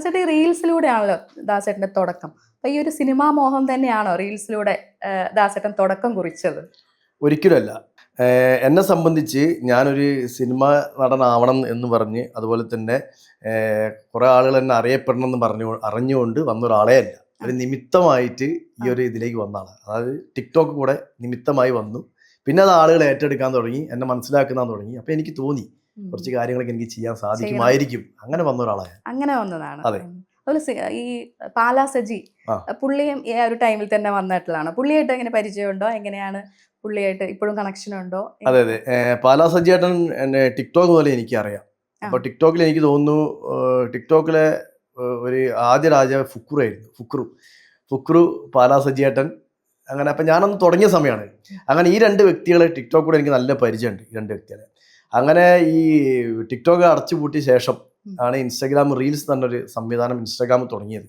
ദാസേട്ടൻ ഈ റീൽസിലൂടെയാണല്ലോ ദാസേട്ടന്റെ തുടക്കം. അപ്പൊ ഈ ഒരു സിനിമാ മോഹം തന്നെയാണോ റീൽസിലൂടെ ദാസേട്ടൻ തുടക്കം കുറിച്ചത്? ഒരിക്കലുമല്ല. ഏഹ് എന്നെ സംബന്ധിച്ച് ഞാനൊരു സിനിമ നടനാവണം എന്ന് പറഞ്ഞ് അതുപോലെ തന്നെ കുറേ ആളുകൾ എന്നെ അറിയപ്പെടണം എന്ന് പറഞ്ഞു അറിഞ്ഞുകൊണ്ട് വന്ന ഒരാളെ അല്ല. ഒരു നിമിത്തമായിട്ട് ഈ ഒരു ഇതിലേക്ക് വന്നതാണ് അതായത് ടിക്ടോക്ക് കൂടെ നിമിത്തമായി വന്നു. പിന്നെ അത് ആളുകൾ ഏറ്റെടുക്കാൻ തുടങ്ങി എന്നെ മനസ്സിലാക്കാൻ തുടങ്ങി. അപ്പോൾ എനിക്ക് തോന്നി. കുറച്ച് കാര്യങ്ങളൊക്കെ എനിക്ക് ചെയ്യാൻ സാധിക്കുമായിരിക്കും. അങ്ങനെ വന്ന ഒരാളാണ് അങ്ങനെ വന്നതാണ്. അതെ. അതുപോലെ ഈ പാലാ സജി. പുള്ളിയും ഈ ഒരു ടൈമിൽ തന്നെ വന്നിട്ടുള്ളതാണ്. പുള്ളിയായിട്ട് എങ്ങനെ പരിചയമുണ്ടോ? എങ്ങനെയാണ് പുള്ളിയായിട്ട് ഇപ്പോഴും കണക്ഷൻ ഉണ്ടോ? അതെ അതെ. പാലാ പാലാ സജ്ജേട്ടൻ എന്നെ ടിക്ടോക്ക് പോലെ എനിക്കറിയാം. അപ്പൊ ടിക്ടോക്കിൽ എനിക്ക് തോന്നുന്നു ടിക്ടോക്കിലെ ഒരു ആദ്യ രാജ ഫുക്രുവായിരുന്നു ഫുക്രു. ഫുക്രു പാലാ സജ്ജേട്ടൻ അങ്ങനെ അപ്പൊ ഞാനൊന്ന് തുടങ്ങിയ സമയമാണ് അങ്ങനെ ഈ രണ്ട് വ്യക്തികളെ ടിക്ടോക്കിലൂടെ എനിക്ക് നല്ല പരിചയമുണ്ട് ഈ രണ്ട് വ്യക്തികളെ. അങ്ങനെ ഈ ടിക്ടോക്ക് അടച്ചുപൂട്ടിയ ശേഷം ആണ് ഇൻസ്റ്റാഗ്രാം റീൽസ് എന്നൊരു സംവിധാനം ഇൻസ്റ്റാഗ്രാം തുടങ്ങിയത്.